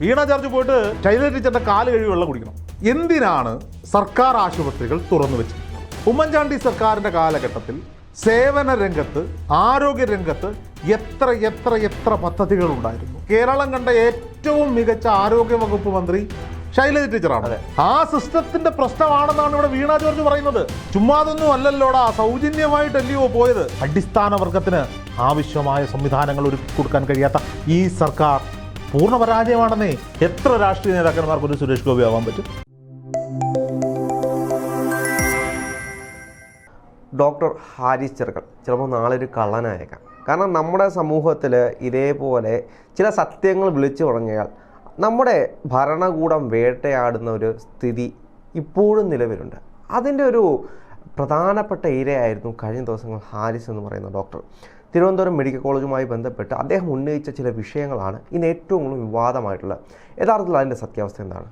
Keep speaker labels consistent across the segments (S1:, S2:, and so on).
S1: വീണ charge പോയിട്ട് ശൈലജ ടീച്ചറിന്റെ കാൽ കഴുകി വെള്ളം കുടിക്കണം. എന്തിനാണ് സർക്കാർ ആശുപത്രികൾ തുറന്നു വെച്ചത് ഉമ്മൻചാണ്ടി സർക്കാരിന്റെ കാലഘട്ടത്തിൽ സേവന രംഗത്ത് ആരോഗ്യ രംഗത്ത് എത്ര എത്ര എത്ര പദ്ധതികൾ ഉണ്ടായിരുന്നു? കേരളം കണ്ട ഏറ്റവും മികച്ച ആരോഗ്യ വകുപ്പ് മന്ത്രി ശൈലജ ടീച്ചറാണ്. ആ സിസ്റ്റത്തിന്റെ പ്രശ്നമാണെന്നാണ് ഇവിടെ വീണ ജോർജ് പറയുന്നത്. ചുമ്മാതൊന്നും അല്ലല്ലോടാ സൗജന്യമായിട്ടല്ലയോ പോയത്? അടിസ്ഥാന വർഗത്തിന് ആവശ്യമായ സംവിധാനങ്ങൾ ഒരുക്കി കൊടുക്കാൻ കഴിയാത്ത ഈ സർക്കാർ പൂർണ പരാജയമാണെന്നേ എത്ര രാഷ്ട്രീയ നേതാക്കന്മാർക്ക് ഒരു സുരേഷ് ഗോപി ആവാൻ പറ്റും?
S2: ഡോക്ടർ ഹാരിസ് ചെറുകൾ ചിലപ്പോൾ നാളെ ഒരു കള്ളനായേക്കാം. കാരണം നമ്മുടെ സമൂഹത്തിൽ ഇതേപോലെ ചില സത്യങ്ങൾ വിളിച്ചു പറഞ്ഞാൽ നമ്മുടെ ഭരണകൂടം വേട്ടയാടുന്ന ഒരു സ്ഥിതി ഇപ്പോഴും നിലവിലുണ്ട്. അതിന്റെ ഒരു പ്രധാനപ്പെട്ട ഇരയായിരുന്നു കഴിഞ്ഞ ദിവസങ്ങൾ ഹാരിസ് എന്ന് പറയുന്ന ഡോക്ടർ. തിരുവനന്തപുരം മെഡിക്കൽ കോളേജുമായി ബന്ധപ്പെട്ട് അദ്ദേഹം ഉന്നയിച്ച ചില വിഷയങ്ങളാണ് ഇന്ന് ഏറ്റവും കൂടുതൽ വിവാദമായിട്ടുള്ളത്. യഥാർത്ഥത്തിൽ അതിന്റെ സത്യാവസ്ഥ എന്താണ്?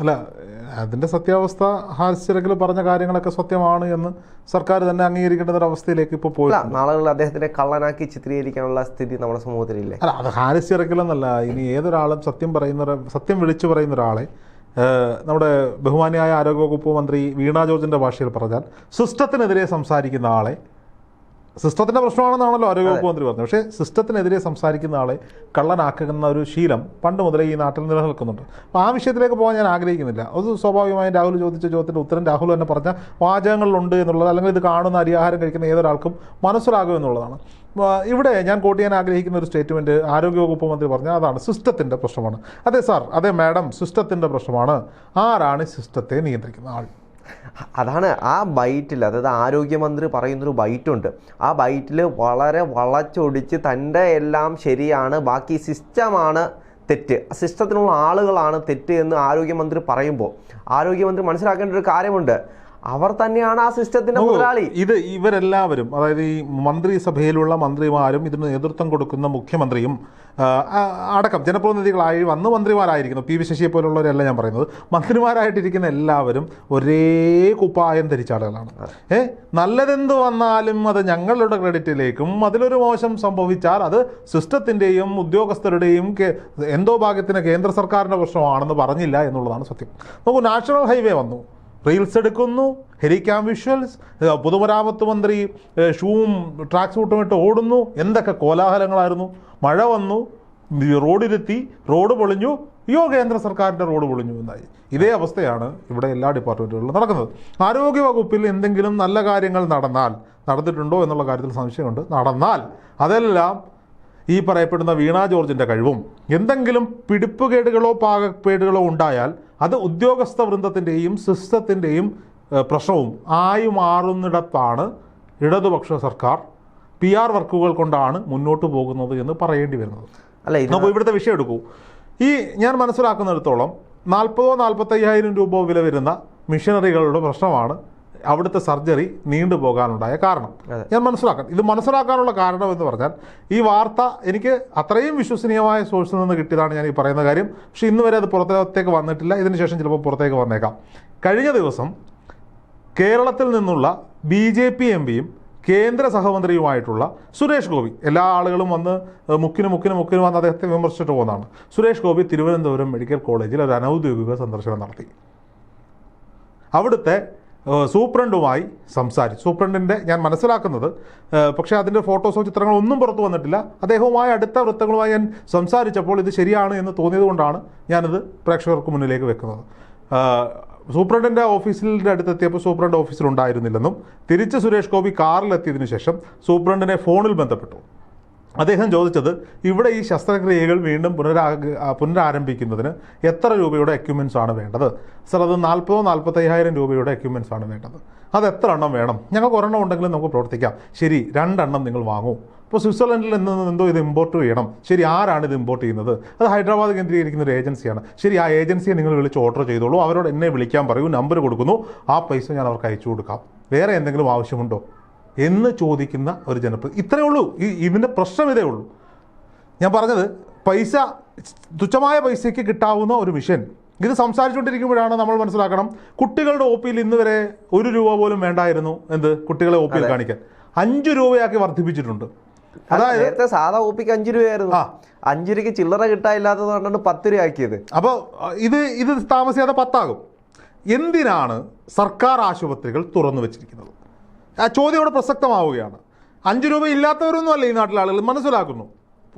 S1: അല്ല അതിന്റെ സത്യാവസ്ഥ ഹാസ്യരകിൽ പറഞ്ഞ കാര്യങ്ങളൊക്കെ സത്യമാണ് എന്ന് സർക്കാർ തന്നെ അംഗീകരിക്കേണ്ട ഒരു അവസ്ഥയിലേക്ക് ഇപ്പോൾ പോയി.
S2: നാളുകളിൽ അദ്ദേഹത്തിനെ കള്ളനാക്കി ചിത്രീകരിക്കാനുള്ള സ്ഥിതി നമ്മുടെ സമൂഹത്തിലില്ലേ?
S1: അല്ല അത് ഹാരിസ് ഇറക്കലെന്നല്ല ഇനി ഏതൊരാളും സത്യം പറയുന്ന സത്യം വിളിച്ചു പറയുന്ന ഒരാളെ നമ്മുടെ ബഹുമാനിയായ ആരോഗ്യവകുപ്പ് മന്ത്രി വീണാ ജോർജിന്റെ ഭാഷയിൽ പറഞ്ഞാൽ സിസ്റ്റത്തിനെതിരെ സംസാരിക്കുന്ന ആളെ സിസ്റ്റത്തിന്റെ പ്രശ്നമാണെന്നാണല്ലോ ആരോഗ്യവകുപ്പ് മന്ത്രി പറഞ്ഞത്. പക്ഷേ സിസ്റ്റത്തിനെതിരെ സംസാരിക്കുന്ന ആളെ കള്ളനാക്കുന്ന ഒരു ശീലം പണ്ട് മുതലേ ഈ നാട്ടിൽ നിലനിൽക്കുന്നുണ്ട്. അപ്പോൾ ആ വിഷയത്തിലേക്ക് പോകാൻ ഞാൻ ആഗ്രഹിക്കുന്നില്ല. അത് സ്വാഭാവികമായും രാഹുൽ ചോദിച്ച ചോദ്യത്തിന്റെ ഉത്തരം രാഹുൽ തന്നെ പറഞ്ഞ വാചകങ്ങളിലുണ്ട് എന്നുള്ളത് അല്ലെങ്കിൽ ഇത് കാണുന്ന അരിയാഹാരം കഴിക്കുന്ന ഏതൊരാൾക്കും മനസ്സിലാകും എന്നുള്ളതാണ്. ഇവിടെ ഞാൻ കോട്ട് ചെയ്യാൻ ആഗ്രഹിക്കുന്ന ഒരു സ്റ്റേറ്റ്മെന്റ് ആരോഗ്യവകുപ്പ് മന്ത്രി പറഞ്ഞ അതാണ്. സിസ്റ്റത്തിന്റെ പ്രശ്നമാണ്. അതെ സാർ അതെ മാഡം സിസ്റ്റത്തിന്റെ പ്രശ്നമാണ്. ആരാണ് സിസ്റ്റത്തെ നിയന്ത്രിക്കുന്ന ആൾ?
S2: അതാണ് ആ ബൈറ്റിൽ അതായത് ആരോഗ്യമന്ത്രി പറയുന്നൊരു ബൈറ്റുണ്ട്. ആ ബൈറ്റിൽ വളരെ വളച്ചൊടിച്ച് തന്റെ എല്ലാം ശരിയാണ് ബാക്കി സിസ്റ്റമാണ് തെറ്റ്. സിസ്റ്റത്തിനുള്ള ആളുകളാണ് തെറ്റ് എന്ന് ആരോഗ്യമന്ത്രി പറയുമ്പോൾ. ആരോഗ്യമന്ത്രി മനസ്സിലാക്കേണ്ട ഒരു കാര്യമുണ്ട്. അവർ തന്നെയാണ് ആ സിസ്റ്റത്തിന്റെ മുതലാളി.
S1: ഇത് ഇവരെല്ലാവരും അതായത് ഈ മന്ത്രിസഭയിലുള്ള മന്ത്രിമാരും ഇതിന് നേതൃത്വം കൊടുക്കുന്ന മുഖ്യമന്ത്രിയും അടക്കം ജനപ്രതിനിധികളായി വന്ന് മന്ത്രിമാരായിരിക്കുന്നു. പി വി ശശിയെ പോലുള്ളവരല്ല ഞാൻ പറയുന്നത്. മന്ത്രിമാരായിട്ടിരിക്കുന്ന എല്ലാവരും ഒരേ കുപ്പായം ധരിച്ച ആളുകളാണ്. ഏ നല്ലതെന്ത് വന്നാലും അത് ഞങ്ങളുടെ ക്രെഡിറ്റിലേക്കും അതിലൊരു മോശം സംഭവിച്ചാൽ അത് സിസ്റ്റത്തിന്റെയും ഉദ്യോഗസ്ഥരുടെയും എന്തോ ഭാഗ്യത്തിന് കേന്ദ്ര സർക്കാരിന്റെ പ്രശ്നമാണെന്ന് പറഞ്ഞില്ല എന്നുള്ളതാണ് സത്യം. നോക്കൂ നാഷണൽ ഹൈവേ വന്നു. റീൽസ് എടുക്കുന്നു ഹെരിക്കാം വിഷ്വൽസ് പൊതുമരാമത്ത് മന്ത്രി ഷൂവും ട്രാക്ക് സൂട്ടും ഇട്ട് ഓടുന്നു. എന്തൊക്കെ കോലാഹലങ്ങളായിരുന്നു. മഴ വന്നു റോഡിലെത്തി റോഡ് പൊളിഞ്ഞു അയ്യോ കേന്ദ്ര സർക്കാരിന്റെ റോഡ് പൊളിഞ്ഞു എന്നായി. ഇതേ അവസ്ഥയാണ് ഇവിടെ എല്ലാ ഡിപ്പാർട്ട്മെന്റുകളിലും നടക്കുന്നത്. ആരോഗ്യ വകുപ്പിൽ എന്തെങ്കിലും നല്ല കാര്യങ്ങൾ നടന്നാൽ നടന്നിട്ടുണ്ടോ എന്നുള്ള കാര്യത്തിൽ സംശയമുണ്ട്. നടന്നാൽ അതെല്ലാം ഈ പറയപ്പെടുന്ന വീണാ ജോർജിന്റെ കഴിവും. എന്തെങ്കിലും പിടിപ്പുകേടുകളോ പാകപ്പേടുകളോ ഉണ്ടായാൽ അത് ഉദ്യോഗസ്ഥ വൃന്ദത്തിന്റെയും സിസ്റ്റത്തിന്റെയും പ്രശ്നവും ആയി മാറുന്നിടത്താണ് ഇടതുപക്ഷ സർക്കാർ പി ആർ വർക്കുകൾ കൊണ്ടാണ് മുന്നോട്ട് പോകുന്നത് എന്ന് പറയേണ്ടി വരുന്നത്.
S2: അല്ല
S1: നമുക്ക് ഇവിടുത്തെ വിഷയം എടുക്കൂ. ഈ ഞാൻ മനസ്സിലാക്കുന്നിടത്തോളം നാൽപ്പതോ നാൽപ്പത്തയ്യായിരം രൂപ വില വരുന്ന മിഷനറികളുടെ പ്രശ്നമാണ് അവിടുത്തെ സർജറി നീണ്ടു പോകാനുണ്ടായ
S2: കാരണം.
S1: ഞാൻ മനസ്സിലാക്കാം. ഇത് മനസ്സിലാക്കാനുള്ള കാരണം എന്ന് പറഞ്ഞാൽ ഈ വാർത്ത എനിക്ക് അത്രയും വിശ്വസനീയമായ സോഴ്സിൽ നിന്ന് കിട്ടിയതാണ് ഞാൻ ഈ പറയുന്ന കാര്യം. പക്ഷേ ഇന്ന് വരെ അത് പുറത്തേക്ക് വന്നിട്ടില്ല. ഇതിനുശേഷം ചിലപ്പോൾ പുറത്തേക്ക് വന്നേക്കാം. കഴിഞ്ഞ ദിവസം കേരളത്തിൽ നിന്നുള്ള ബി ജെ പി എം പിയും കേന്ദ്ര സഹമന്ത്രിയുമായിട്ടുള്ള സുരേഷ് ഗോപി എല്ലാ ആളുകളും വന്ന് മുക്കിനും മുക്കിന് മുക്കിന് വന്ന് അദ്ദേഹത്തെ വിമർശിച്ചിട്ട് പോകുന്നതാണ്. സുരേഷ് ഗോപി തിരുവനന്തപുരം മെഡിക്കൽ കോളേജിൽ ഒരു അനൗദ്യോഗിക സന്ദർശനം നടത്തി. അവിടുത്തെ സൂപ്രണ്ടുമായി സംസാരിച്ചു. സൂപ്രണ്ടിന്റെ ഞാൻ മനസ്സിലാക്കുന്നത് പക്ഷേ അതിന്റെ ഫോട്ടോസോ ചിത്രങ്ങളോ ഒന്നും പുറത്തു വന്നിട്ടില്ല. അദ്ദേഹവുമായി അടുത്ത വൃത്തങ്ങളുമായി ഞാൻ സംസാരിച്ചപ്പോൾ ഇത് ശരിയാണ് എന്ന് തോന്നിയത് കൊണ്ടാണ് ഞാനിത് പ്രേക്ഷകർക്ക് മുന്നിലേക്ക് വെക്കുന്നത്. സൂപ്രണ്ടിന്റെ ഓഫീസിന്റെ അടുത്തെത്തിയപ്പോൾ സൂപ്രണ്ട് ഓഫീസിലുണ്ടായിരുന്നില്ലെന്നും തിരിച്ച് സുരേഷ് ഗോപി കാറിലെത്തിയതിനു ശേഷം സൂപ്രണ്ടിനെ ഫോണിൽ ബന്ധപ്പെട്ടു. അദ്ദേഹം ചോദിച്ചത് ഇവിടെ ഈ ശസ്ത്രക്രിയകൾ വീണ്ടും പുനരാ പുനരാരംഭിക്കുന്നതിന് എത്ര രൂപയുടെ എക്യുപ്മെൻസ് ആണ് വേണ്ടത്? സർ അത് നാൽപ്പതോ നാൽപ്പത്തയ്യായിരം രൂപയുടെ എക്യുപ്മെൻസ് ആണ് വേണ്ടത്. അത് എത്ര എണ്ണം വേണം? ഞങ്ങൾക്ക് ഒരെണ്ണം ഉണ്ടെങ്കിലും നമുക്ക് പ്രവർത്തിക്കാം. ശരി രണ്ടെണ്ണം നിങ്ങൾ വാങ്ങൂ. ഇപ്പോൾ സ്വിറ്റ്സർലൻഡിൽ നിന്ന് എന്തോ ഇത് ഇമ്പോർട്ട് ചെയ്യണം. ശരി ആരാണ് ഇത് ഇമ്പോർട്ട് ചെയ്യുന്നത്? അത് ഹൈദരാബാദ് കേന്ദ്രീകരിക്കുന്ന ഒരു ഏജൻസിയാണ്. ശരി ആ ഏജൻസിയെ നിങ്ങൾ വിളിച്ച് ഓർഡർ ചെയ്തോളൂ. അവരോട് എന്നെ വിളിക്കാൻ പറയൂ നമ്പർ കൊടുക്കുന്നു. ആ പൈസ ഞാൻ അവർക്ക് അയച്ചു കൊടുക്കാം. വേറെ എന്തെങ്കിലും ആവശ്യമുണ്ടോ? എന്ന് ചോദിക്കുന്ന ഒരു ജനപ്രതി ഇത്രയേ ഉള്ളൂ. ഈ ഇതിന്റെ പ്രശ്നം ഇതേ ഉള്ളൂ. ഞാൻ പറഞ്ഞത് പൈസ തുച്ഛമായ പൈസയ്ക്ക് കിട്ടാവുന്ന ഒരു മിഷൻ. ഇത് സംസാരിച്ചുകൊണ്ടിരിക്കുമ്പോഴാണ് നമ്മൾ മനസ്സിലാക്കണം കുട്ടികളുടെ ഒ പിയിൽ ഇന്ന് വരെ ഒരു രൂപ പോലും വേണ്ടായിരുന്നു. എന്ത്? കുട്ടികളെ ഒ പിയിൽ കാണിക്കാൻ. അഞ്ച് രൂപയാക്കി വർദ്ധിപ്പിച്ചിട്ടുണ്ട്. അതായത്
S2: നേരത്തെ സാധാ ഒപ്പിക്ക് അഞ്ചു രൂപയായിരുന്നു. അഞ്ചു രൂപയ്ക്ക് ചില്ലറ കിട്ടാനില്ലാത്തത് കൊണ്ടാണ് പത്ത് രൂപ ആക്കിയത്
S1: അപ്പോൾ ഇത് ഇത് താമസിയാതെ പത്താകും. എന്തിനാണ് സർക്കാർ ആശുപത്രികൾ തുറന്നു വെച്ചിരിക്കുന്നത്? ആ ചോദ്യം ഇവിടെ പ്രസക്തമാവുകയാണ്. അഞ്ച് രൂപ ഇല്ലാത്തവരൊന്നും അല്ല ഈ നാട്ടിലെ ആളുകൾ മനസ്സിലാക്കുന്നു.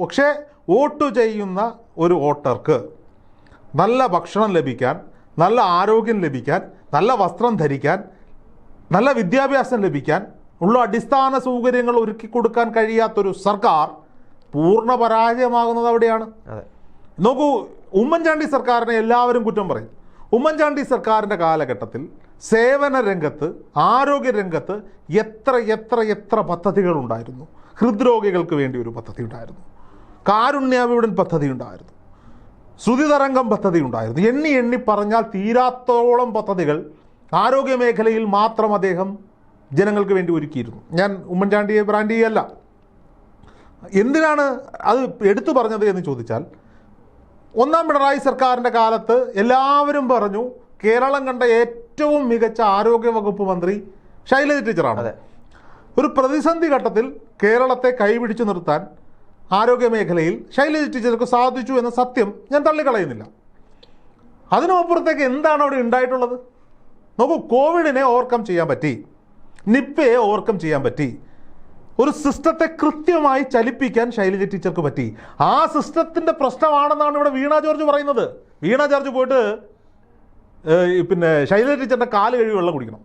S1: പക്ഷേ വോട്ട് ചെയ്യുന്ന ഒരു വോട്ടർക്ക് നല്ല ഭക്ഷണം ലഭിക്കാൻ നല്ല ആരോഗ്യം ലഭിക്കാൻ നല്ല വസ്ത്രം ധരിക്കാൻ നല്ല വിദ്യാഭ്യാസം ലഭിക്കാൻ ഉള്ള അടിസ്ഥാന സൗകര്യങ്ങൾ ഒരുക്കി കൊടുക്കാൻ കഴിയാത്തൊരു സർക്കാർ പൂർണ പരാജയമാകുന്നത് അവിടെയാണ്.
S2: അതെ.
S1: നോക്കൂ ഉമ്മൻചാണ്ടി സർക്കാരിനെ എല്ലാവരും കുറ്റം പറയും. ഉമ്മൻചാണ്ടി സർക്കാരിന്റെ കാലഘട്ടത്തിൽ സേവന രംഗത്ത് ആരോഗ്യ രംഗത്ത് എത്ര എത്ര എത്ര പദ്ധതികൾ ഉണ്ടായിരുന്നു ഹൃദ്രോഗികൾക്ക് വേണ്ടി ഒരു പദ്ധതി ഉണ്ടായിരുന്നു കാരുണ്യാവിടൻ പദ്ധതി ഉണ്ടായിരുന്നു ശ്രുതിതരംഗം പദ്ധതി ഉണ്ടായിരുന്നു എണ്ണി എണ്ണി പറഞ്ഞാൽ തീരാത്തോളം പദ്ധതികൾ ആരോഗ്യ മേഖലയിൽ മാത്രം അദ്ദേഹം ജനങ്ങൾക്ക് വേണ്ടി ഒരുക്കിയിരുന്നു. ഞാൻ ഉമ്മൻചാണ്ടിയെ ബ്രാൻഡ് ചെയ്യല്ല. എന്തിനാണ് അത് എടുത്തു പറഞ്ഞത് എന്ന് ചോദിച്ചാൽ ഒന്നാം പിണറായി സർക്കാരിന്റെ കാലത്ത് എല്ലാവരും പറഞ്ഞു കേരളം കണ്ട ഏറ്റവും മികച്ച ആരോഗ്യ വകുപ്പ് മന്ത്രി ശൈലജ ടീച്ചറാണ്.
S2: അതെ. ഒരു
S1: പ്രതിസന്ധി ഘട്ടത്തിൽ കേരളത്തെ കൈപിടിച്ചു നിർത്താൻ ആരോഗ്യ മേഖലയിൽ ശൈലജ ടീച്ചർക്ക് സാധിച്ചു എന്ന സത്യം ഞാൻ തള്ളിക്കളയുന്നില്ല. അതിനപ്പുറത്തേക്ക് എന്താണ് അവിടെ ഉണ്ടായിട്ടുള്ളത്? നോക്കൂ കോവിഡിനെ ഓവർകം ചെയ്യാൻ പറ്റി. നിപ്പയെ ഓവർകം ചെയ്യാൻ പറ്റി. ഒരു സിസ്റ്റത്തെ കൃത്യമായി ചലിപ്പിക്കാൻ ശൈലജ ടീച്ചർക്ക് പറ്റി. ആ സിസ്റ്റത്തിന്റെ പ്രശ്നമാണെന്നാണ് ഇവിടെ വീണ ജോർജ് പറയുന്നത്. വീണ ജോർജ് പോയിട്ട് പിന്നെ ശൈല ടീച്ചറിന്റെ കാൽ കഴുകി വെള്ളം കുടിക്കണം.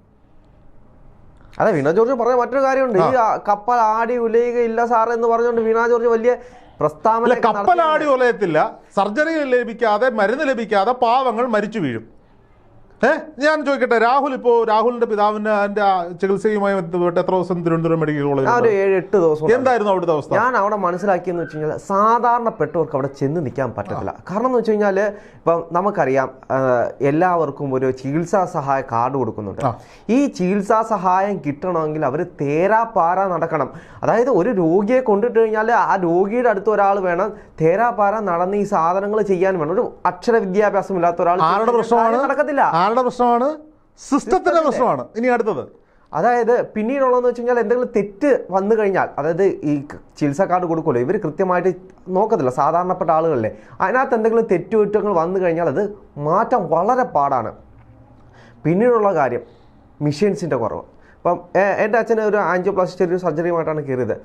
S2: അതെ വീണ ജോർജ് പറഞ്ഞ മറ്റൊരു കാര്യമുണ്ട്. ഈ കപ്പൽ ആടി ഉലയുകയില്ല സാർ എന്ന് പറഞ്ഞുകൊണ്ട് വീണ ജോർജ് വലിയ പ്രസ്താവന
S1: കപ്പലാടി ഉലയത്തില്ല. സർജറി ലഭിക്കാതെ മരുന്ന് ലഭിക്കാതെ പാവങ്ങൾ മരിച്ചു വീഴും. ഏ? ഞാൻ ചോദിക്കട്ടെ രാഹുൽ ഇപ്പോ രാഹുലിന്റെ പിതാവിന്റെ അതിന്റെ ചികിത്സയുമായി ബന്ധപ്പെട്ട് എത്ര ദിവസം തിരുവനന്തപുരം മെഡിക്കൽ കോളേജ്
S2: ഏഴ് എട്ട് ദിവസം
S1: എന്തായിരുന്നു അവിടുത്തെ അവസ്ഥ?
S2: ഞാൻ അവിടെ മനസ്സിലാക്കിയെന്ന് വെച്ച് കഴിഞ്ഞാൽ സാധാരണപ്പെട്ടവർക്ക് അവിടെ ചെന്ന് നിൽക്കാൻ പറ്റത്തില്ല. കാരണം എന്ന് വെച്ച് കഴിഞ്ഞാൽ ഇപ്പം നമുക്കറിയാം എല്ലാവർക്കും ഒരു ചികിത്സാ സഹായ കാർഡ് കൊടുക്കുന്നുണ്ട്. ഈ ചികിത്സാ സഹായം കിട്ടണമെങ്കിൽ അവർ തേരാ പാര നടക്കണം. അതായത് ഒരു രോഗിയെ കൊണ്ടിട്ട് കഴിഞ്ഞാൽ ആ രോഗിയുടെ അടുത്ത് ഒരാൾ വേണം തേരാ പാര നടന്ന് ഈ സാധനങ്ങൾ ചെയ്യാൻ വേണം. ഒരു അക്ഷര വിദ്യാഭ്യാസം ഇല്ലാത്ത ഒരാൾ നടക്കത്തില്ല.
S1: ആരുടെ പ്രശ്നമാണ് സിസ്റ്റത്തിന്റെ പ്രശ്നമാണ്. ഇനി അടുത്തത്.
S2: അതായത് പിന്നീടുള്ളതെന്ന് വെച്ച് കഴിഞ്ഞാൽ എന്തെങ്കിലും തെറ്റ് വന്നു കഴിഞ്ഞാൽ അതായത് ഈ ചികിത്സാ കാർഡ് കൊടുക്കുമല്ലോ ഇവർ കൃത്യമായിട്ട് നോക്കത്തില്ല സാധാരണപ്പെട്ട ആളുകളിലെ അതിനകത്ത് എന്തെങ്കിലും തെറ്റുകുറ്റങ്ങൾ വന്നു കഴിഞ്ഞാൽ അത് മാറ്റം വളരെ പാടാണ്. പിന്നീടുള്ള കാര്യം മിഷീൻസിന്റെ കുറവ്. ഇപ്പം എന്റെ അച്ഛന് ഒരു ആൻജിയോപ്ലാസ്റ്റി ചെറിയൊരു സർജറിയുമായിട്ടാണ് കയറിയത്.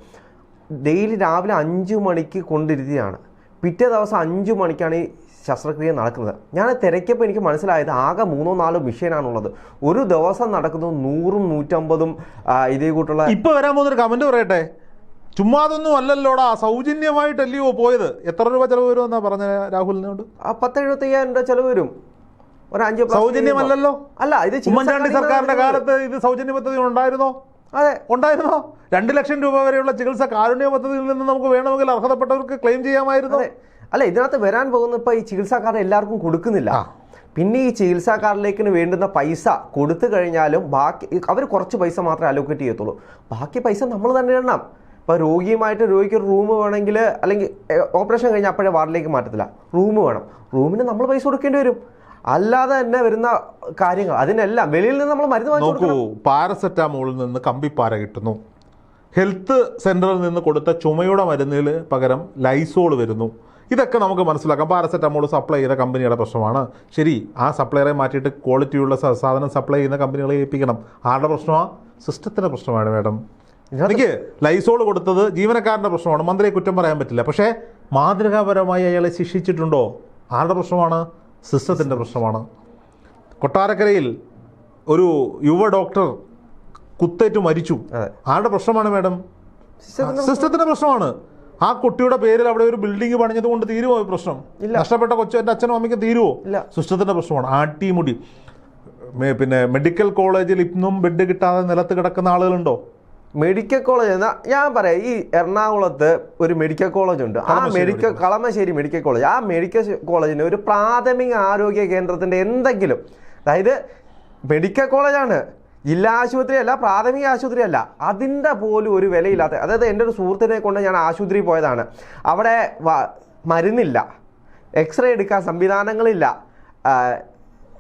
S2: ഡെയിലി രാവിലെ അഞ്ച് മണിക്ക് കൊണ്ടിരുത്തിയാണ്. പിറ്റേ ദിവസം അഞ്ച് മണിക്കാണ് ഈ ശസ്ത്രക്രിയ നടക്കുന്നത്. ഞാൻ തിരക്കിയപ്പോൾ എനിക്ക് മനസ്സിലായത് ആകെ മൂന്നോ നാലോ മെഷീനാണുള്ളത്. ഒരു ദിവസം നടക്കുന്നത് നൂറും നൂറ്റമ്പതും ഇതേ കൂട്ടുള്ള
S1: ഇപ്പൊ വരാൻ പോകുന്നൊരു കമന്റ് പറയട്ടെ? ചുമ്മാതൊന്നും അല്ലല്ലോടാ. സൗജന്യമായിട്ടല്ലയോ പോയത്? എത്ര രൂപ ചെലവ് വരും എന്നാ പറഞ്ഞ രാഹുലിനോട്?
S2: ആ പത്ത് എഴുപത്തി അയ്യായിരം രൂപ ചെലവ് വരും. ഒരു അഞ്ച്
S1: സൗജന്യമല്ലല്ലോ
S2: അല്ല ഇത്
S1: ഉമ്മൻചാണ്ടി സർക്കാരിന്റെ കാലത്ത് ഇത് സൗജന്യ പദ്ധതി ഉണ്ടായിരുന്നോ?
S2: അതെ.
S1: ഉണ്ടായിരുന്നോ? രണ്ട് ലക്ഷം രൂപ വരെയുള്ള ചികിത്സ കാരുണ്യ പദ്ധതിയിൽ നിന്ന് നമുക്ക് വേണമെങ്കിൽ അർഹതപ്പെട്ടവർക്ക് ക്ലെയിം ചെയ്യാമായിരുന്നു?
S2: അല്ല ഇതിനകത്ത് വരാൻ പോകുന്ന ഇപ്പൊ ഈ ചികിത്സാ കാർഡ് എല്ലാവർക്കും കൊടുക്കുന്നില്ല. പിന്നെ ഈ ചികിത്സാ കാർഡിലേക്ക് വേണ്ടുന്ന പൈസ കൊടുത്തു കഴിഞ്ഞാലും ബാക്കി അവർ കുറച്ച് പൈസ മാത്രമേ അലോക്കേറ്റ് ചെയ്യത്തുള്ളൂ. ബാക്കി പൈസ നമ്മൾ തന്നെ ഇടണം. ഇപ്പൊ രോഗിയുമായിട്ട് രോഗിക്ക് ഒരു റൂം വേണമെങ്കിൽ അല്ലെങ്കിൽ ഓപ്പറേഷൻ കഴിഞ്ഞാൽ അപ്പോഴേ വാർഡിലേക്ക് മാറ്റത്തില്ല. റൂം വേണം. റൂമിന് നമ്മൾ പൈസ കൊടുക്കേണ്ടി വരും. അല്ലാതെ തന്നെ വരുന്ന കാര്യങ്ങൾ അതിനെല്ലാം വെളിയിൽ നിന്ന് നമ്മൾ മരുന്ന്
S1: നോക്കൂ പാരസെറ്റാമോളിൽ നിന്ന് കമ്പിപ്പാര കിട്ടുന്നു. ഹെൽത്ത് സെന്ററിൽ നിന്ന് കൊടുത്ത ചുമയുടെ മരുന്നിൽ പകരം ലൈസോൾ വരുന്നു. ഇതൊക്കെ നമുക്ക് മനസ്സിലാക്കാം. പാരസെറ്റമോൾ സപ്ലൈ ചെയ്ത കമ്പനിയുടെ പ്രശ്നമാണ്. ശരി ആ സപ്ലയറെ മാറ്റിയിട്ട് ക്വാളിറ്റിയുള്ള ഉള്ള സാധനം സപ്ലൈ ചെയ്യുന്ന കമ്പനികളെ ഏൽപ്പിക്കണം. ആരുടെ പ്രശ്നമാണ് സിസ്റ്റത്തിന്റെ പ്രശ്നമാണ് മേഡം. എനിക്ക് ലൈസോൾ കൊടുത്തത് ജീവനക്കാരന്റെ പ്രശ്നമാണ്. മന്ത്രിയെ കുറ്റം പറയാൻ പറ്റില്ല. പക്ഷേ മാതൃകാപരമായി അയാളെ ശിക്ഷിച്ചിട്ടുണ്ടോ? ആരുടെ പ്രശ്നമാണ്? സിസ്റ്റത്തിന്റെ പ്രശ്നമാണ്. കൊട്ടാരക്കരയിൽ ഒരു യുവ ഡോക്ടർ കുത്തേറ്റ് മരിച്ചു. ആരുടെ പ്രശ്നമാണ് മേഡം?
S2: സിസ്റ്റത്തിന്റെ
S1: പ്രശ്നമാണ്. ആ കുട്ടിയുടെ പേരിൽ അവിടെ ഒരു ബിൽഡിംഗ് പണിഞ്ഞത് കൊണ്ട് തീരുമോ പ്രശ്നം?
S2: ഇല്ല.
S1: നഷ്ടപ്പെട്ട കൊച്ചു എന്റെ അച്ഛനും അമ്മയ്ക്കും തീരുമോ
S2: ഇല്ല.
S1: സിസ്റ്റത്തിന്റെ പ്രശ്നമാണ്. ആട്ടിമുടി പിന്നെ മെഡിക്കൽ കോളേജിൽ ഇന്നും ബെഡ് കിട്ടാതെ നിലത്ത് കിടക്കുന്ന ആളുകളുണ്ടോ?
S2: മെഡിക്കൽ കോളേജ് എന്നാ ഞാൻ പറയാം. ഈ എറണാകുളത്ത് ഒരു മെഡിക്കൽ കോളേജ് ഉണ്ട്. ആ മെഡിക്കൽ കളമശ്ശേരി മെഡിക്കൽ കോളേജ് ആ മെഡിക്കൽ കോളേജിന് ഒരു പ്രാഥമിക ആരോഗ്യ കേന്ദ്രത്തിന്റെ എന്തെങ്കിലും. അതായത് മെഡിക്കൽ കോളേജാണ് ജില്ലാ ആശുപത്രിയല്ല പ്രാഥമിക ആശുപത്രിയല്ല. അതിന്റെ പോലും ഒരു വിലയില്ലാത്ത അതായത് എന്റെ ഒരു സുഹൃത്തിനെ കൊണ്ട് ഞാൻ ആശുപത്രി പോയതാണ്. അവിടെ മരുന്നില്ല. എക്സ്റേ എടുക്കാൻ സംവിധാനങ്ങളില്ല.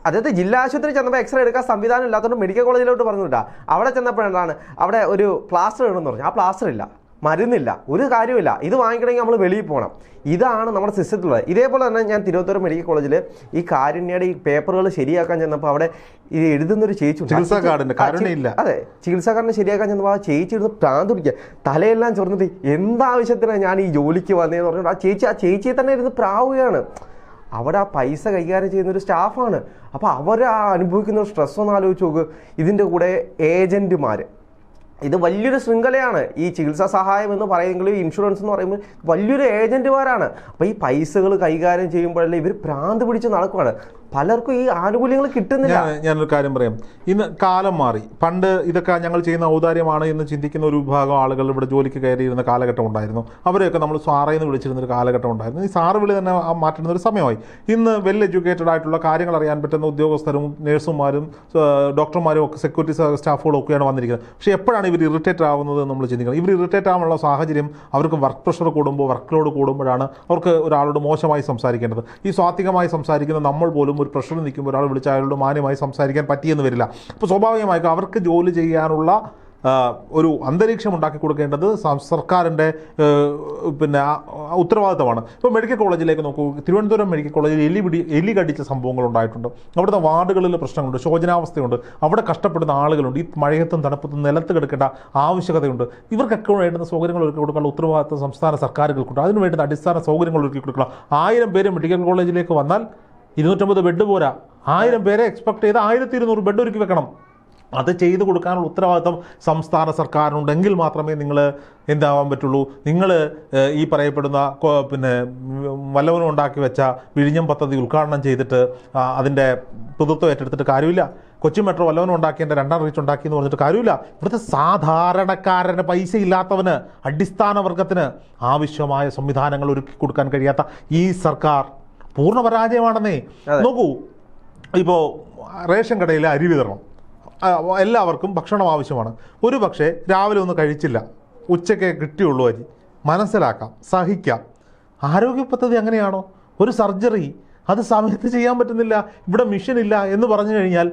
S2: അതായത് ജില്ലാ ആശുപത്രി ചെന്നപ്പോൾ എക്സ്റേ എടുക്കാൻ സംവിധാനം ഇല്ലാത്തതുകൊണ്ട് മെഡിക്കൽ കോളേജിലോട്ട് പറഞ്ഞു വിട്ടാ അവിടെ ചെന്നപ്പോഴാണ് അവിടെ ഒരു പ്ലാസ്റ്റർ ഇടണമെന്ന് പറഞ്ഞു. ആ പ്ലാസ്റ്റർ ഇല്ല. മരുന്നില്ല. ഒരു കാര്യമില്ല ഇത് വാങ്ങിക്കണമെങ്കിൽ നമ്മൾ വെളിയിൽ പോകണം. ഇതാണ് നമ്മുടെ സിസ്റ്റത്തിലുള്ളത്. ഇതേപോലെ തന്നെ ഞാൻ തിരുവനന്തപുരം മെഡിക്കൽ കോളേജിൽ ഈ കാരുണ്യയുടെ ഈ പേപ്പറുകൾ ശരിയാക്കാൻ ചെന്നപ്പോൾ അവിടെ ഇത് എഴുതുന്നൊരു ചേച്ചി ഉണ്ട്. ആ
S1: ചികിത്സാ
S2: ചേച്ചി-
S1: കാർഡിന്റെ
S2: ആ ചി-
S1: കാരുണ്യമില്ല.
S2: അതെ. ചികിത്സാ കാർഡിന് ശരിയാക്കാൻ ചെന്നപ്പോൾ ആ ചേച്ചി ഇരുന്ന് പ്രാന്ത് പിടിക്കുക തലയെല്ലാം ചൊറന്നിട്ട് എന്താവശ്യത്തിനാണ് ഞാൻ ഈ ജോലിക്ക് വന്നതെന്ന് പറഞ്ഞിട്ട് ആ ചേച്ചി ആ ചേച്ചിയെ തന്നെ ഇരുന്ന് പ്രാവുകയാണ്. അവിടെ ആ പൈസ കൈകാര്യം ചെയ്യുന്ന ഒരു സ്റ്റാഫാണ്. അപ്പോൾ അവർ ആ അനുഭവിക്കുന്ന സ്ട്രെസ് ഒന്ന് ആലോചിച്ച് നോക്ക്. ഇതിന്റെ കൂടെ ഏജന്റുമാർ ഇത് വലിയൊരു ശൃംഖലയാണ്. ഈ ചികിത്സാ സഹായം എന്ന് പറയുമെങ്കിലും ഇൻഷുറൻസ് എന്ന് പറയുമ്പോൾ വലിയൊരു ഏജന്റുമാരാണ് അപ്പോൾ ഈ പൈസകൾ കൈകാര്യം ചെയ്യുമ്പോഴല്ലേ ഇവർ ഭ്രാന്ത് പിടിച്ച് നടക്കുവാണ്. പലർക്കും ഈ ആനുകൂല്യങ്ങൾ കിട്ടുന്നില്ല.
S1: ഞാനൊരു കാര്യം പറയാം. ഇന്ന് കാലം മാറി. പണ്ട് ഇതൊക്കെ ഞങ്ങൾ ചെയ്യുന്ന ഔദാര്യമാണ് എന്ന് ചിന്തിക്കുന്ന ഒരു വിഭാഗം ആളുകൾ ഇവിടെ ജോലിക്ക് കയറിയിരുന്ന കാലഘട്ടം ഉണ്ടായിരുന്നു. അവരെയൊക്കെ നമ്മൾ സാറേ എന്ന് വിളിച്ചിരുന്ന ഒരു കാലഘട്ടം ഉണ്ടായിരുന്നു. ഈ സാറ് വിളി തന്നെ മാറ്റുന്ന ഒരു സമയമായി. ഇന്ന് വെൽ എഡ്യൂക്കേറ്റഡ് ആയിട്ടുള്ള കാര്യങ്ങൾ അറിയാൻ പറ്റുന്ന ഉദ്യോഗസ്ഥരും നേഴ്സുമാരും ഡോക്ടർമാരും ഒക്കെ സെക്യൂരിറ്റി സ്റ്റാഫുകളും ഒക്കെയാണ് വന്നിരിക്കുന്നത്. പക്ഷേ എപ്പോഴാണ് ഇവർ ഇറിറ്റേറ്റ് ആവുന്നത് നമ്മൾ ചിന്തിക്കണം. ഇവർ ഇറിറ്റേറ്റ് ആവാനുള്ള സാഹചര്യം അവർക്ക് വർക്ക് പ്രഷർ കൂടുമ്പോൾ വർക്ക് ലോഡ് കൂടുമ്പോഴാണ് അവർക്ക് ഒരാളോട് മോശമായി സംസാരിക്കേണ്ടത്. ഈ സ്വാത്വികമായി സംസാരിക്കുന്ന നമ്മൾ പോലും ഒരു പ്രഷറിൽ നിൽക്കുമ്പോൾ ഒരാൾ വിളിച്ച് അയാളോട് മാന്യമായി സംസാരിക്കാൻ പറ്റിയെന്ന് വരില്ല. അപ്പോൾ സ്വാഭാവികമായിട്ടും അവർക്ക് ജോലി ചെയ്യാനുള്ള ഒരു അന്തരീക്ഷം ഉണ്ടാക്കി കൊടുക്കേണ്ടത് സർക്കാരിന്റെ പിന്നെ ഉത്തരവാദിത്തമാണ്. ഇപ്പോൾ മെഡിക്കൽ കോളേജിലേക്ക് നോക്കൂ. തിരുവനന്തപുരം മെഡിക്കൽ കോളേജിൽ എലി പിടി എലി കടിച്ച സംഭവങ്ങൾ ഉണ്ടായിട്ടുണ്ട്. അവിടുത്തെ വാർഡുകളിൽ പ്രശ്നങ്ങളുണ്ട് ശോചനാവസ്ഥയുണ്ട്. അവിടെ കഷ്ടപ്പെടുന്ന ആളുകളുണ്ട്. ഈ മഴയത്തും തണുപ്പത്തും നിലത്ത് കിടക്കേണ്ട ആവശ്യകതയുണ്ട്. ഇവർക്കൊക്കെ വേണ്ടുന്ന സൗകര്യങ്ങൾ ഒരുക്കി കൊടുക്കാനുള്ള ഉത്തരവാദിത്തം സംസ്ഥാന സർക്കാരുകൾക്കുണ്ട്. അതിന് വേണ്ടുന്ന അടിസ്ഥാന സൗകര്യങ്ങൾ ഒരുക്കി കൊടുക്കണം. ആയിരം പേര് മെഡിക്കൽ കോളേജിലേക്ക് വന്നാൽ ഇരുന്നൂറ്റമ്പത് ബെഡ് പോരാ. ആയിരം പേരെ എക്സ്പെക്ട് ചെയ്ത് ആയിരത്തി ഇരുന്നൂറ് ബെഡ് ഒരുക്കി വെക്കണം. അത് ചെയ്തു കൊടുക്കാനുള്ള ഉത്തരവാദിത്തം സംസ്ഥാന സർക്കാരിനുണ്ടെങ്കിൽ മാത്രമേ നിങ്ങൾ എന്താവാൻ പറ്റുള്ളൂ. നിങ്ങൾ ഈ പറയപ്പെടുന്ന പിന്നെ വല്ലവനും ഉണ്ടാക്കി വെച്ച വിഴിഞ്ഞം പദ്ധതി ഉദ്ഘാടനം ചെയ്തിട്ട് അതിന്റെ പുതുത്വം ഏറ്റെടുത്തിട്ട് കാര്യമില്ല. കൊച്ചി മെട്രോ വല്ലവനും ഉണ്ടാക്കിയതിന്റെ രണ്ടാം റീച്ച് ഉണ്ടാക്കി എന്ന് പറഞ്ഞിട്ട് കാര്യമില്ല. ഇവിടുത്തെ സാധാരണക്കാരന് പൈസ ഇല്ലാത്തവന് അടിസ്ഥാന വർഗത്തിന് ആവശ്യമായ സംവിധാനങ്ങൾ ഒരുക്കി കൊടുക്കാൻ കഴിയാത്ത ഈ സർക്കാർ പൂർണ പരാജയമാണെന്നേ. നോക്കൂ ഇപ്പോൾ റേഷൻ കടയിലെ അരി വിതരണം. എല്ലാവർക്കും ഭക്ഷണം ആവശ്യമാണ്. ഒരു പക്ഷേ രാവിലെ ഒന്നും കഴിച്ചില്ല. ഉച്ചയ്ക്ക് കിട്ടിയുള്ളൂ അരി. മനസ്സിലാക്കാം സഹിക്കാം. ആരോഗ്യ പദ്ധതി അങ്ങനെയാണോ? ഒരു സർജറി. അത് സമയത്ത് ചെയ്യാൻ പറ്റുന്നില്ല. ഇവിടെ മിഷൻ ഇല്ല എന്ന് പറഞ്ഞു കഴിഞ്ഞാൽ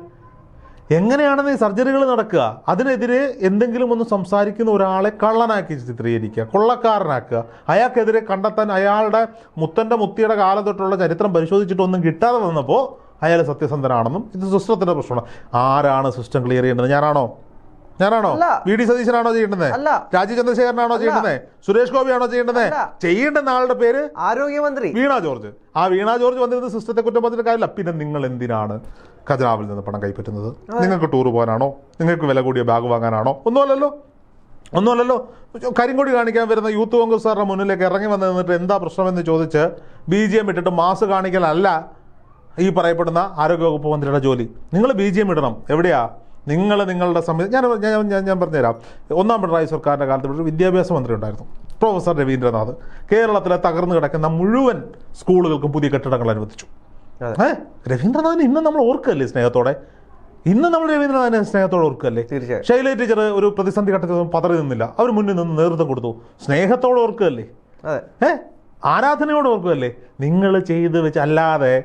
S1: എങ്ങനെയാണെന്ന് ഈ സർജറികൾ നടക്കുക? അതിനെതിരെ എന്തെങ്കിലും ഒന്ന് സംസാരിക്കുന്ന ഒരാളെ കള്ളനാക്കി ചിത്രീകരിക്കുക കൊള്ളക്കാരനാക്കുക. അയാൾക്കെതിരെ കണ്ടെത്താൻ അയാളുടെ മുത്തന്റെ മുത്തിയുടെ കാലം തൊട്ടുള്ള ചരിത്രം പരിശോധിച്ചിട്ടൊന്നും കിട്ടാതെ വന്നപ്പോൾ അയാൾ സത്യസന്ധനാണെന്നും ഇത് സിസ്റ്റത്തിന്റെ പ്രശ്നമാണ്. ആരാണ് സിസ്റ്റം ക്ലിയർ ചെയ്യേണ്ടത്? ഞാനാണോ? ഞാനാണോ. വി ഡി സതീശനാണോ ചെയ്യേണ്ടത്. രാജീവ് ചന്ദ്രശേഖരനാണോ ചെയ്യേണ്ടത് സുരേഷ് ഗോപിയാണോ ചെയ്യേണ്ടത്. ചെയ്യേണ്ടുന്ന ആളുടെ പേര്
S2: ആരോഗ്യമന്ത്രി.
S1: വീണ ജോർജ്. ആ വീണ ജോർജ് വന്നിരുന്ന സിസ്റ്റത്തെ കുറ്റം പറഞ്ഞിട്ട് കാര്യമില്ല. പിന്നെ നിങ്ങൾ എന്തിനാണ് ഖജനാവിൽ നിന്ന് പണം കൈപ്പറ്റുന്നത്? നിങ്ങൾക്ക് ടൂർ പോകാനാണോ? നിങ്ങൾക്ക് വില കൂടിയ ബാഗ് വാങ്ങാനാണോ? ഒന്നുമല്ലല്ലോ. ഒന്നുമല്ലല്ലോ. കരിങ്കൊടി കാണിക്കാൻ വരുന്ന യൂത്ത് കോൺഗ്രസ്സുകാരുടെ മുന്നിലേക്ക് ഇറങ്ങി വന്ന് നിന്നിട്ട് എന്താ പ്രശ്നമെന്ന് ചോദിച്ച് ബി ജി എം ഇട്ടിട്ട് മാസ് കാണിക്കലല്ല ഈ പറയപ്പെടുന്ന ആരോഗ്യവകുപ്പ് മന്ത്രിയുടെ ജോലി. നിങ്ങൾ ബി ജി എം ഇടണം. എവിടെയാ? നിങ്ങൾ നിങ്ങളുടെ സമയത്ത് ഞാൻ ഞാൻ ഞാൻ പറഞ്ഞുതരാം. ഒന്നാം പിണറായി സർക്കാരിന്റെ കാലത്ത് ഒരു വിദ്യാഭ്യാസ മന്ത്രി ഉണ്ടായിരുന്നു പ്രൊഫസർ രവീന്ദ്രനാഥ് കേരളത്തിലെ തകർന്നു കിടക്കുന്ന മുഴുവൻ സ്കൂളുകൾക്കും പുതിയ കെട്ടിടങ്ങൾ അനുവദിച്ചു. ഏഹ് രവീന്ദ്രനാഥിന് ഇന്ന് നമ്മൾ ഓർക്കല്ലേ സ്നേഹത്തോടെ? ഇന്ന് നമ്മൾ രവീന്ദ്രനാഥിനെ സ്നേഹത്തോടെ ഓർക്കല്ലേ?
S2: തീർച്ചയായും.
S1: ശൈല ടീച്ചർ ഒരു പ്രതിസന്ധി ഘട്ടത്തിൽ പതറി നിന്നില്ല. അവർ മുന്നിൽ നിന്ന് നേതൃത്വം കൊടുത്തു. സ്നേഹത്തോടെ ഓർക്കുകയല്ലേ ഏഹ് ആരാധനയോട് ഓർക്കുകയല്ലേ നിങ്ങൾ ചെയ്ത് വെച്ച് അല്ലാതെ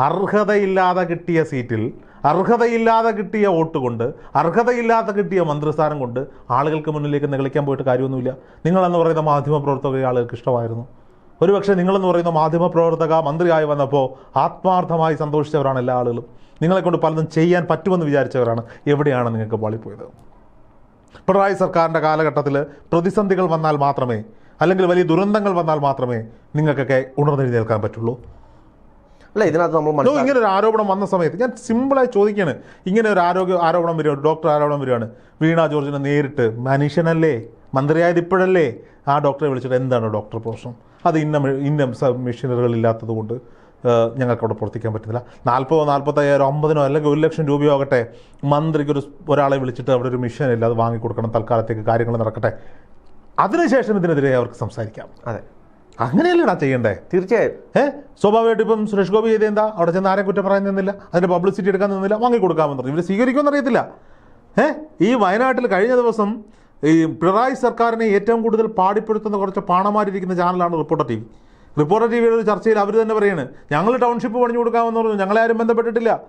S1: അർഹതയില്ലാതെ കിട്ടിയ സീറ്റിൽ അർഹതയില്ലാതെ കിട്ടിയ വോട്ട് കൊണ്ട് അർഹതയില്ലാതെ കിട്ടിയ മന്ത്രിസ്ഥാനം കൊണ്ട് ആളുകൾക്ക് മുന്നിലേക്ക് നികളിക്കാൻ പോയിട്ട് കാര്യമൊന്നുമില്ല. നിങ്ങളെന്ന് പറയുന്ന മാധ്യമ പ്രവർത്തകരെ ആളുകൾക്ക് ഇഷ്ടമായിരുന്നു. ഒരുപക്ഷെ നിങ്ങളെന്ന് പറയുന്ന മാധ്യമപ്രവർത്തക മന്ത്രിയായി വന്നപ്പോൾ ആത്മാർത്ഥമായി സന്തോഷിച്ചവരാണ് എല്ലാ ആളുകളും. നിങ്ങളെക്കൊണ്ട് പലതും ചെയ്യാൻ പറ്റുമെന്ന് വിചാരിച്ചവരാണ് എവിടെയാണ് നിങ്ങൾക്ക് പാളിപ്പോയത് പിണറായി സർക്കാരിന്റെ കാലഘട്ടത്തിൽ പ്രതിസന്ധികൾ വന്നാൽ മാത്രമേ അല്ലെങ്കിൽ വലിയ ദുരന്തങ്ങൾ വന്നാൽ മാത്രമേ നിങ്ങൾക്കൊക്കെ ഉണർന്നെഴുന്നേൽക്കാൻ പറ്റുള്ളൂ.
S2: അല്ല ഇതിനകത്ത് നമ്മൾ
S1: ഇങ്ങനെ ഒരു ആരോപണം വന്ന സമയത്ത് ഞാൻ സിമ്പിളായി ചോദിക്കുകയാണ് ഇങ്ങനെ ഒരു ആരോഗ്യ ആരോപണം വരികയാണ് ഡോക്ടർ ആരോപണം വരികയാണ് വീണ ജോർജിനെ നേരിട്ട് മനുഷ്യനല്ലേ? മന്ത്രിയായത് ഇപ്പോഴല്ലേ? ആ ഡോക്ടറെ വിളിച്ചിട്ട് എന്താണ് ഡോക്ടർ പ്രശ്നം? അത് ഇന്ന ഇന്ന മെഷീനറികൾ ഇല്ലാത്തത് കൊണ്ട് ഞങ്ങൾക്ക് അവിടെ പ്രവർത്തിക്കാൻ പറ്റുന്നില്ല. നാൽപ്പതോ നാൽപ്പത്തയ്യായിരം അമ്പതിനോ അല്ലെങ്കിൽ ഒരു ലക്ഷം രൂപയോ ആകട്ടെ മന്ത്രിക്ക് ഒരു ഒരാളെ വിളിച്ചിട്ട് അവിടെ ഒരു മിഷൻ ഇല്ല അത് വാങ്ങിക്കൊടുക്കണം തൽക്കാലത്തേക്ക് കാര്യങ്ങൾ നടക്കട്ടെ. അതിനുശേഷം ഇതിനെതിരെ അവർക്ക് സംസാരിക്കാം.
S2: അതെ.
S1: അങ്ങനെയല്ലേടാ ചെയ്യണ്ടേ?
S2: തീർച്ചയായും.
S1: ഏ? സ്വാഭാവികമായിട്ട് ഇപ്പം സുരേഷ് ഗോപി ചെയ്ത് എന്താ? അവിടെ ചെന്ന് ആരെയും കുറ്റം പറയാൻ നിന്നില്ല. അതിന്റെ പബ്ലിസിറ്റി എടുക്കാൻ നിന്നില്ല. വാങ്ങിക്കൊടുക്കാമെന്ന് പറഞ്ഞു. ഇവർ സ്വീകരിക്കുമെന്ന് അറിയത്തില്ല. ഏ? ഈ വയനാട്ടിൽ കഴിഞ്ഞ ദിവസം ഈ പിണറായി സർക്കാരിനെ ഏറ്റവും കൂടുതൽ പാടിപ്പെടുത്തുന്ന കുറച്ച് പാണമാരിയിരിക്കുന്ന ചാനലാണ് reporter T V. Reporter T വിയുടെ ഒരു ചർച്ചയിൽ അവർ തന്നെ പറയാണ് ഞങ്ങൾ ടൗൺഷിപ്പ് പണിഞ്ഞു കൊടുക്കാമെന്ന് പറഞ്ഞു. ഞങ്ങളെ ആരും ബന്ധപ്പെട്ടിട്ടില്ല.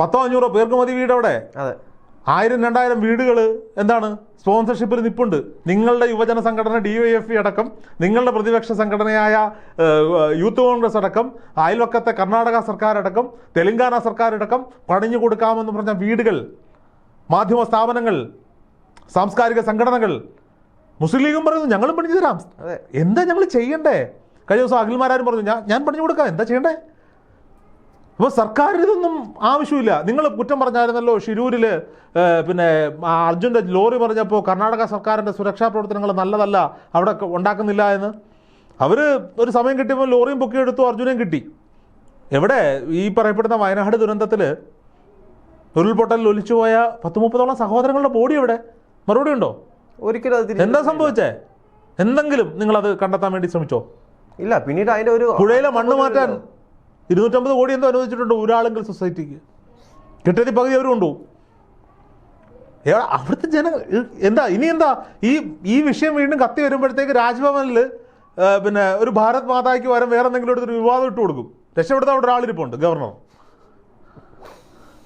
S1: പത്തോ അഞ്ഞൂറോ പേർക്ക് മതി വീടവിടെ അവിടെ.
S2: അതെ.
S1: ആയിരം രണ്ടായിരം വീടുകൾ എന്താണ്? സ്പോൺസർഷിപ്പിൽ നിപ്പുണ്ട്. നിങ്ങളുടെ യുവജന സംഘടന ഡി വൈ എഫ് അടക്കം നിങ്ങളുടെ പ്രതിപക്ഷ സംഘടനയായ യൂത്ത് കോൺഗ്രസ് അടക്കം അയൽവക്കത്തെ കർണാടക സർക്കാർ അടക്കം തെലങ്കാന സർക്കാർ അടക്കം പണിഞ്ഞു കൊടുക്കാമെന്ന് പറഞ്ഞ വീടുകൾ മാധ്യമ സ്ഥാപനങ്ങൾ സാംസ്കാരിക സംഘടനകൾ മുസ്ലിം ലീഗും പറയുന്നു ഞങ്ങളും പണിഞ്ഞു തരാം. എന്താ ഞങ്ങൾ ചെയ്യണ്ടേ? കഴിഞ്ഞ ദിവസം അഖിൽമാരും പറഞ്ഞു ഞാൻ ഞാൻ പണിഞ്ഞു കൊടുക്കാം. എന്താ ചെയ്യണ്ടേ? അപ്പോൾ സർക്കാർ ഇതൊന്നും ആവശ്യമില്ല. നിങ്ങൾ കുറ്റം പറഞ്ഞായിരുന്നല്ലോ ഷിരൂരിൽ പിന്നെ അർജുന്റെ ലോറി പറഞ്ഞപ്പോൾ കർണാടക സർക്കാരിന്റെ സുരക്ഷാ പ്രവർത്തനങ്ങൾ നല്ലതല്ല അവിടെ ഉണ്ടാക്കുന്നില്ല എന്ന്. അവർ ഒരു സമയം കിട്ടിയപ്പോൾ ലോറിയും പൊക്കി എടുത്തു അർജുനെയും കിട്ടി. എവിടെ? ഈ പറയപ്പെടുന്ന വയനാട് ദുരന്തത്തിൽ ഉരുൾപൊട്ടലിൽ ഒലിച്ചുപോയ പത്ത് മുപ്പതോളം സഹോദരങ്ങളുടെ ബോഡി എവിടെ? മറുപടി ഉണ്ടോ?
S2: ഒരിക്കലും
S1: എന്താ സംഭവിച്ചേ? എന്തെങ്കിലും നിങ്ങളത് കണ്ടെത്താൻ വേണ്ടി ശ്രമിച്ചോ?
S2: ഇല്ല പിന്നീട് അതിന്റെ ഒരു
S1: പുഴയിലെ മണ്ണ് മാറ്റാൻ ഇരുന്നൂറ്റമ്പത് കോടി എന്തോ അനുവദിച്ചിട്ടുണ്ട് ഊരാളുങ്കൽ സൊസൈറ്റിക്ക്. കിട്ടിയത് പകുതി അവരും കൊണ്ടുപോകും അവിടുത്തെ ഇ- എന്താ ഇനി എന്താ ഈ ഈ വിഷയം വീണ്ടും കത്തി വരുമ്പോഴത്തേക്ക് രാജ്ഭവനിൽ പിന്നെ ഒരു ഭാരത് മാതായ്ക്ക് വരം വേറെ എന്തെങ്കിലും എടുത്തൊരു വിവാദം ഇട്ട് കൊടുക്കും. രക്ഷപ്പെടുത്താൻ അവിടെ ഒരാളിരിപ്പുണ്ട് ഗവർണർ.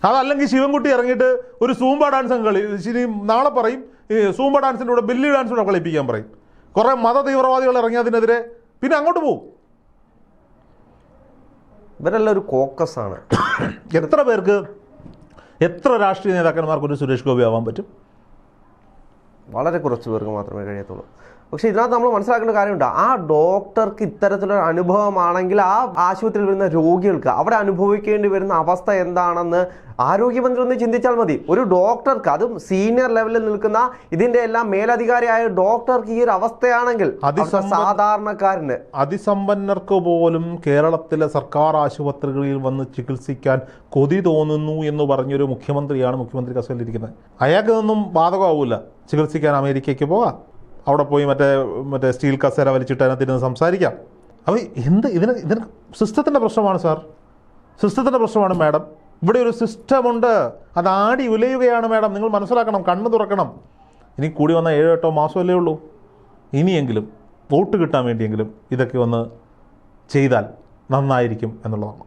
S1: അതല്ലെങ്കിൽ ശിവൻകുട്ടി ഇറങ്ങിയിട്ട് ഒരു സൂമ്പ ഡാൻസ് അങ്ങ് കളി ശരി നാളെ പറയും സൂമ്പ ഡാൻസിന്റെ കൂടെ ബില്ലി ഡാൻസിന്റെ കളിപ്പിക്കാൻ പറയും. കുറേ മത തീവ്രവാദികൾ ഇറങ്ങി അതിനെതിരെ പിന്നെ അങ്ങോട്ട് പോകും
S2: ഇവരെല്ലാം ഒരു കോക്കസ് ആണ്
S1: എത്ര പേർക്ക് എത്ര രാഷ്ട്രീയ നേതാക്കന്മാർക്ക് ഒരു സുരേഷ് ഗോപി ആവാൻ പറ്റും?
S2: വളരെ കുറച്ച് പേർക്ക് മാത്രമേ കഴിയത്തുള്ളൂ. പക്ഷേ ഇതിനകത്ത് നമ്മൾ മനസ്സിലാക്കേണ്ട കാര്യമുണ്ട്. ആ ഡോക്ടർക്ക് ഇത്തരത്തിലൊരു അനുഭവമാണെങ്കിൽ ആ ആശുപത്രിയിൽ വരുന്ന രോഗികൾക്ക് അവിടെ അനുഭവിക്കേണ്ടി വരുന്ന അവസ്ഥ എന്താണെന്ന് ആരോഗ്യമന്ത്രി ഒന്ന് ചിന്തിച്ചാൽ മതി. ഒരു ഡോക്ടർക്ക് അതും സീനിയർ ലെവലിൽ നിൽക്കുന്ന ഇതിന്റെ എല്ലാം മേലധികാരിയായ ഡോക്ടർക്ക് ഈ ഒരു അവസ്ഥയാണെങ്കിൽ സാധാരണക്കാരന്.
S1: അതിസമ്പന്നർക്ക് പോലും കേരളത്തിലെ സർക്കാർ ആശുപത്രികളിൽ വന്ന് ചികിത്സിക്കാൻ കൊതി തോന്നുന്നു എന്ന് പറഞ്ഞൊരു മുഖ്യമന്ത്രിയാണ് മുഖ്യമന്ത്രി കസേലിരിക്കുന്നത് അയാൾക്ക് ഇതൊന്നും ബാധകമാവില്ല ചികിത്സിക്കാൻ അമേരിക്കയ്ക്ക് പോകാം. അവിടെ പോയി മറ്റേ മറ്റേ സ്റ്റീൽ കസേര വലിച്ചിട്ട് അതിനകത്തിരുന്ന് സംസാരിക്കാം. അപ്പോൾ എന്ത് ഇതിന് ഇതിന് സിസ്റ്റത്തിന്റെ പ്രശ്നമാണ് സാർ. സിസ്റ്റത്തിന്റെ പ്രശ്നമാണ് മാഡം. ഇവിടെ ഒരു സിസ്റ്റമുണ്ട്. അത് ആടി ഉലയുകയാണ് മാഡം. നിങ്ങൾ മനസ്സിലാക്കണം കണ്ണ് തുറക്കണം. ഇനി കൂടി വന്ന ഏഴോ എട്ടോ മാസമല്ലേ ഉള്ളൂ. ഇനിയെങ്കിലും വോട്ട് കിട്ടാൻ വേണ്ടിയെങ്കിലും ഇതൊക്കെ ഒന്ന് ചെയ്താൽ നന്നായിരിക്കും എന്നുള്ളതാണ്.